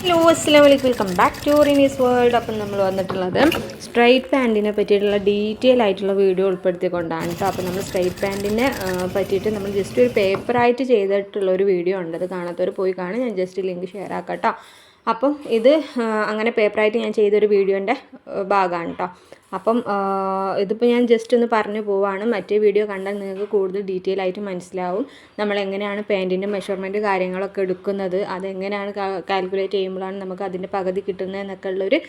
Hello അസ്സാം വലൈക്കും welcome back to Rini's world അപ്പം നമ്മൾ വന്നിട്ടുള്ളത് സ്ട്രൈറ്റ് പാന്റിനെ പറ്റിയിട്ടുള്ള ഡീറ്റെയിൽ ആയിട്ടുള്ള വീഡിയോ ഉൾപ്പെടുത്തിക്കൊണ്ടാണ് കേട്ടോ അപ്പം നമ്മൾ സ്ട്രൈറ്റ് പാന്റിനെ പറ്റിയിട്ട് നമ്മൾ ജസ്റ്റ് ഒരു പേപ്പറായിട്ട് ചെയ്തിട്ടുള്ള ഒരു വീഡിയോ ഉണ്ട്. അത് കാണാത്തവർ പോയി കാണാൻ ഞാൻ ജസ്റ്റ് ലിങ്ക് ഷെയർ ആക്കാം കേട്ടോ അപ്പം ഇത് അങ്ങനെ പേപ്പറായിട്ട് ഞാൻ ചെയ്തൊരു വീഡിയോന്റെ ഭാഗമാണ് കേട്ടോ അപ്പം ഇതിപ്പോൾ ഞാൻ ജസ്റ്റ് ഒന്ന് പറഞ്ഞു പോവാണ്. മറ്റേ വീഡിയോ കണ്ടാൽ നിങ്ങൾക്ക് കൂടുതൽ ഡീറ്റെയിൽ ആയിട്ട് മനസ്സിലാവും. നമ്മൾ എങ്ങനെയാണ് പാന്റിന്റെ മെഷർമെന്റ് കാര്യങ്ങളൊക്കെ എടുക്കുന്നത് അതെങ്ങനെയാണ് കാൽക്കുലേറ്റ് ചെയ്യുമ്പോഴാണ് നമുക്ക് അതിന്റെ പകുതി കിട്ടുന്നത് എന്നൊക്കെ ഉള്ളൊരു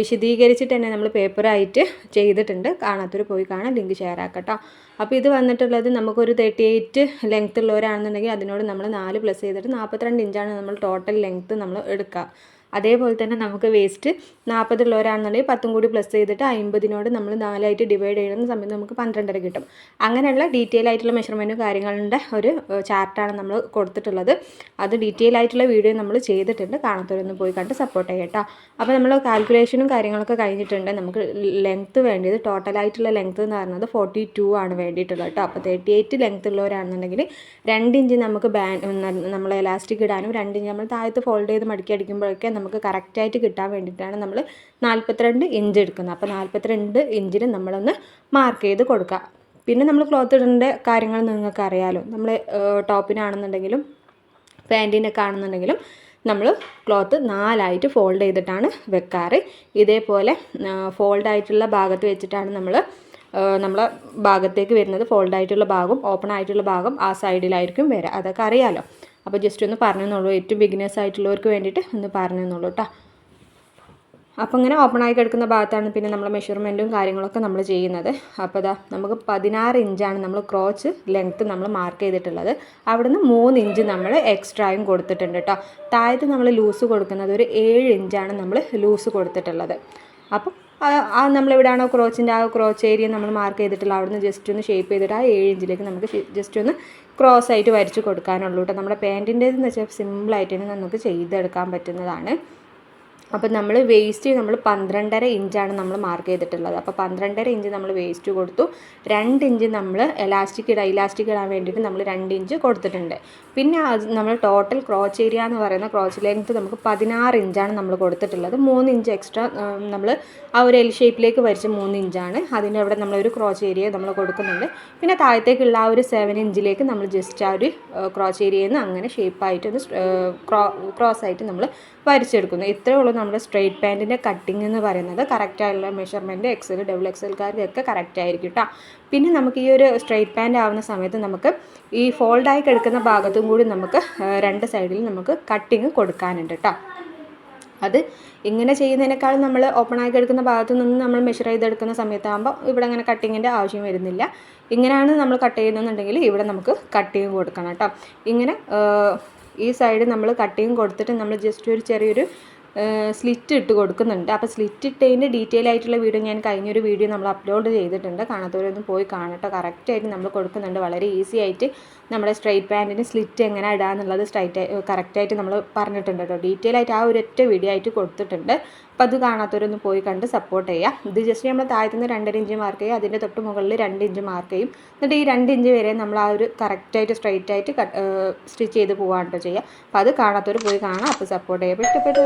വിശദീകരിച്ചിട്ട് തന്നെ നമ്മൾ പേപ്പറായിട്ട് ചെയ്തിട്ടുണ്ട്. കാണാത്തൊരു പോയി കാണാൻ ലിങ്ക് ഷെയർ ആക്കട്ടോ. അപ്പോൾ ഇത് വന്നിട്ടുള്ളത് നമുക്കൊരു തേർട്ടി എയ്റ്റ് ലെങ്ത് ഉള്ളവരാണെന്നുണ്ടെങ്കിൽ അതിനോട് നമ്മൾ നാല് പ്ലസ് ചെയ്തിട്ട് നാൽപ്പത്തിരണ്ട് ഇഞ്ചാണ് നമ്മൾ ടോട്ടൽ ലെങ്ത്ത് നമ്മൾ എടുക്കുക. അതേപോലെ തന്നെ നമുക്ക് വേസ്റ്റ് നാൽപ്പതുള്ളവരാണെന്നുണ്ടെങ്കിൽ പത്തും കൂടി പ്ലസ് ചെയ്തിട്ട് അമ്പതിനോട് നമ്മൾ നാലായിട്ട് ഡിവൈഡ് ചെയ്യുന്ന സമയത്ത് നമുക്ക് പന്ത്രണ്ടര കിട്ടും. അങ്ങനെയുള്ള ഡീറ്റെയിൽ ആയിട്ടുള്ള മെഷർമെന്റും കാര്യങ്ങളുടെ ഒരു ചാർട്ടാണ് നമ്മൾ കൊടുത്തിട്ടുള്ളത്. അത് ഡീറ്റെയിൽ ആയിട്ടുള്ള വീഡിയോ നമ്മൾ ചെയ്തിട്ടുണ്ട്. കാണാത്തവരൊന്ന് പോയി കണ്ട് സപ്പോർട്ട് ചെയ്യട്ടോ അപ്പോൾ നമ്മൾ കാൽക്കുലേഷനും കാര്യങ്ങളൊക്കെ കഴിഞ്ഞിട്ടുണ്ട്. നമുക്ക് ലെങ്ത്ത് വേണ്ടിയത് ടോട്ടലായിട്ടുള്ള ലെങ്ത്ത് എന്ന് പറയുന്നത് ഫോർട്ടി ടു ആണ് വേണ്ടിയിട്ടുള്ളത് കേട്ടോ. അപ്പോൾ തേർട്ടി എയ്റ്റ് ലെങ്ത്ത് ഉള്ളവരാണെന്നുണ്ടെങ്കിൽ രണ്ട് ഇഞ്ച് നമുക്ക് ബാൻ നമ്മൾ എലാസ്റ്റിക് ഇടാനും രണ്ട് ഇഞ്ച് നമ്മൾ താഴത്ത് ഫോൾഡ് ചെയ്ത് മടക്കി അടിക്കുമ്പോഴൊക്കെ നമുക്ക് കറക്റ്റായിട്ട് കിട്ടാൻ വേണ്ടിയിട്ടാണ് നമ്മൾ നാൽപ്പത്തിരണ്ട് ഇഞ്ച് എടുക്കുന്നത്. അപ്പോൾ നാൽപ്പത്തിരണ്ട് ഇഞ്ചിന് നമ്മളൊന്ന് മാർക്ക് ചെയ്ത് കൊടുക്കുക. പിന്നെ നമ്മൾ ക്ലോത്ത് ഇടേണ്ട കാര്യങ്ങൾ നിങ്ങൾക്ക് അറിയാമല്ലോ നമ്മൾ ടോപ്പിനാണെന്നുണ്ടെങ്കിലും പാന്റിനൊക്കെ ആണെന്നുണ്ടെങ്കിലും നമ്മൾ ക്ലോത്ത് നാലായിട്ട് ഫോൾഡ് ചെയ്തിട്ടാണ് വെക്കാറ്. ഇതേപോലെ ഫോൾഡ് ആയിട്ടുള്ള ഭാഗത്ത് വെച്ചിട്ടാണ് നമ്മൾ നമ്മളെ ഭാഗത്തേക്ക് വരുന്നത്. ഫോൾഡ് ആയിട്ടുള്ള ഭാഗം ഓപ്പൺ ആയിട്ടുള്ള ഭാഗം ആ സൈഡിലായിരിക്കും വരിക അതൊക്കെ അറിയാലോ. അപ്പോൾ ജസ്റ്റ് ഒന്ന് പറഞ്ഞെന്നുള്ളൂ ഏറ്റവും ബിഗിനേഴ്സ് ആയിട്ടുള്ളവർക്ക് വേണ്ടിയിട്ട് ഒന്ന് പറഞ്ഞെന്നുള്ളൂ കേട്ടോ അപ്പോൾ ഇങ്ങനെ ഓപ്പൺ ആയി കിടക്കുന്ന ഭാഗത്താണ് പിന്നെ നമ്മൾ മെഷർമെന്റും കാര്യങ്ങളൊക്കെ നമ്മൾ ചെയ്യുന്നത്. അപ്പോൾ ഇതാ നമുക്ക് പതിനാറ് ഇഞ്ചാണ് നമ്മൾ ക്രോച്ച് ലെങ്ത്ത് നമ്മൾ മാർക്ക് ചെയ്തിട്ടുള്ളത്. അവിടുന്ന് മൂന്ന് ഇഞ്ച് നമ്മൾ എക്സ്ട്രായും കൊടുത്തിട്ടുണ്ട് കേട്ടോ താഴത്ത് നമ്മൾ ലൂസ് കൊടുക്കുന്നത് ഒരു ഏഴ് ഇഞ്ചാണ് നമ്മൾ ലൂസ് കൊടുത്തിട്ടുള്ളത്. അപ്പം ആ നമ്മളെവിടെയാണോ ക്രോച്ചിന്റെ ആ ക്രോച്ച് ഏരിയ നമ്മൾ മാർക്ക് ചെയ്തിട്ടുള്ള അവിടുന്ന് ജസ്റ്റ് ഒന്ന് ഷേപ്പ് ചെയ്തിട്ട് ആ ഏഴ് ഇഞ്ചിലേക്ക് നമുക്ക് ജസ്റ്റ് ഒന്ന് ക്രോസ് ആയിട്ട് വരച്ച് കൊടുക്കാനുള്ളൂ കേട്ടോ നമ്മുടെ പാന്റിന്റെ എന്ന് വെച്ചാൽ സിമ്പിളായിട്ട് തന്നെ നമുക്ക് ചെയ്തെടുക്കാൻ പറ്റുന്നതാണ്. അപ്പോൾ നമ്മൾ വേസ്റ്റ് നമ്മൾ പന്ത്രണ്ടര ഇഞ്ചാണ് നമ്മൾ മാർക്ക് ചെയ്തിട്ടുള്ളത്. അപ്പോൾ പന്ത്രണ്ടര ഇഞ്ച് നമ്മൾ വേസ്റ്റ് കൊടുത്തു. രണ്ട് ഇഞ്ച് നമ്മൾ എലാസ്റ്റിക് ഇടാൻ ഇലാസ്റ്റിക് ഇടാൻ വേണ്ടിയിട്ട് നമ്മൾ രണ്ട് ഇഞ്ച് കൊടുത്തിട്ടുണ്ട്. പിന്നെ നമ്മൾ ടോട്ടൽ ക്രോച്ച് ഏരിയ എന്ന് പറയുന്ന ക്രോച്ച് ലെങ്ത് നമുക്ക് പതിനാറ് ഇഞ്ചാണ് നമ്മൾ കൊടുത്തിട്ടുള്ളത്. മൂന്ന് ഇഞ്ച് എക്സ്ട്രാ നമ്മൾ ആ ഒരു എൽ ഷേപ്പിലേക്ക് വരച്ച് മൂന്ന് ഇഞ്ചാണ് അതിന്റെ അവിടെ നമ്മളൊരു ക്രോച്ച് ഏരിയ നമ്മൾ കൊടുക്കുന്നുണ്ട്. പിന്നെ താഴത്തേക്കുള്ള ആ ഒരു സെവൻ ഇഞ്ചിലേക്ക് നമ്മൾ ജസ്റ്റ് ആ ഒരു ക്രോച്ച് ഏരിയയിൽ നിന്ന് അങ്ങനെ ഷേപ്പായിട്ട് ഒന്ന് ക്രോസ് ആയിട്ട് നമ്മൾ വരച്ചെടുക്കുന്നു. ഇത്രയേ ഉള്ളൂ നമ്മുടെ സ്ട്രെയിറ്റ് പാന്റിന്റെ കട്ടിങ് എന്ന് പറയുന്നത്. കറക്റ്റായുള്ള മെഷർമെന്റ് എക്സൽ ഡബിൾ എക്സൽക്കാർക്കൊക്കെ കറക്റ്റ് ആയിരിക്കും കേട്ടോ പിന്നെ നമുക്ക് ഈ ഒരു സ്ട്രെയിറ്റ് പാന്റ് ആവുന്ന സമയത്ത് നമുക്ക് ഈ ഫോൾഡായി കിടക്കുന്ന ഭാഗത്തും കൂടി നമുക്ക് രണ്ട് സൈഡിൽ നമുക്ക് കട്ടിങ് കൊടുക്കാനുണ്ട് കേട്ടോ അത് ഇങ്ങനെ ചെയ്യുന്നതിനേക്കാളും നമ്മൾ ഓപ്പൺ ആയി കിടക്കുന്ന ഭാഗത്ത് നിന്ന് നമ്മൾ മെഷർ ചെയ്തെടുക്കുന്ന സമയത്താകുമ്പോൾ ഇവിടെ അങ്ങനെ കട്ടിങ്ങിന്റെ ആവശ്യം വരുന്നില്ല. ഇങ്ങനെയാണ് നമ്മൾ കട്ട് ചെയ്യുന്നതെന്നുണ്ടെങ്കിൽ ഇവിടെ നമുക്ക് കട്ടിങ് കൊടുക്കണം കേട്ടോ ഇങ്ങനെ ഈ സൈഡ് നമ്മൾ കട്ടിങ് കൊടുത്തിട്ട് നമ്മൾ ജസ്റ്റ് ഒരു ചെറിയൊരു സ്ലിറ്റ് ഇട്ട് കൊടുക്കുന്നുണ്ട്. അപ്പോൾ സ്ലിറ്റ് ഇട്ടതിന്റെ ഡീറ്റെയിൽ ആയിട്ടുള്ള വീഡിയോ ഞാൻ കഴിഞ്ഞൊരു വീഡിയോ നമ്മൾ അപ്ലോഡ് ചെയ്തിട്ടുണ്ട്. കാണാത്തവരൊന്നും പോയി കാണട്ടോ. കറക്റ്റായിട്ട് നമ്മൾ കൊടുക്കുന്നുണ്ട്. വളരെ ഈസി ആയിട്ട് നമ്മുടെ സ്ട്രൈറ്റ് പാന്റിന് സ്ലിറ്റ് എങ്ങനെ ഇടാന്നുള്ളത് സ്ട്രൈറ്റ് കറക്റ്റായിട്ട് നമ്മൾ പറഞ്ഞിട്ടുണ്ട് കേട്ടോ. ഡീറ്റെയിൽ ആയിട്ട് ആ ഒരൊറ്റ വീഡിയോ ആയിട്ട് കൊടുത്തിട്ടുണ്ട്. അപ്പോൾ അത് കാണാത്തവരൊന്നും പോയി കണ്ട് സപ്പോർട്ട് ചെയ്യുക ഇത് ജസ്റ്റ് നമ്മൾ താഴ്ത്തുന്ന രണ്ടര ഇഞ്ച് മാർക്ക് ചെയ്യുക അതിന്റെ തൊട്ട് മുകളിൽ രണ്ട് ഇഞ്ച് മാർക്ക് ചെയ്യും. എന്നിട്ട് ഈ രണ്ട് ഇഞ്ച് വരെ നമ്മൾ ആ ഒരു കറക്റ്റായിട്ട് സ്ട്രൈറ്റ് ആയിട്ട് സ്റ്റിച്ച് ചെയ്ത് പോകാൻ കേട്ടോ ചെയ്യുക. അപ്പോൾ അത് കാണാത്തവർ പോയി കാണാം. അപ്പോൾ സപ്പോർട്ട് അപ്പോൾ ഇഷ്ടപ്പെട്ടത്